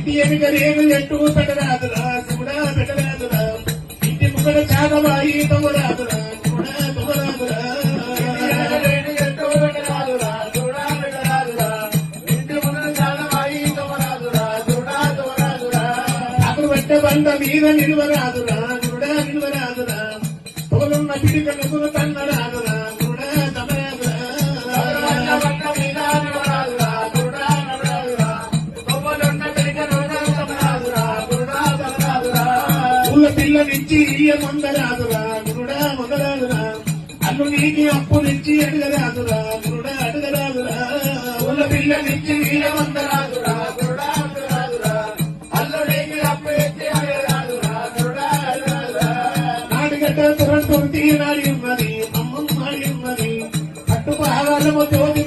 ఇంటి ఎట్టు శివుడా చాదవాయి బండ మీద నిలువరాదురా గురుడా నిలువరాదురా. తోలున్న పిడిక నువ్వు ఊళ్ళ పిల్ల నుంచి ఇయ్య మందరాదురా గురుడా మొదలాదురా. అల్లు నీకి అప్పు నుంచి అడగరాదురా గురుడా అడగరాదురా ఉన్న పిల్ల నుంచి ఇయ్య మందరాదురా గురుడా అడగరాదురా అల్లు నీకి అప్పు నుంచి అడగరాదురా గురుడా అడగరాదురా నాడుగడ్డ తురంతుర్తి నాడి ఉన్నది అమ్మ నాడి ఉన్నది. పట్టు పహారము తోటి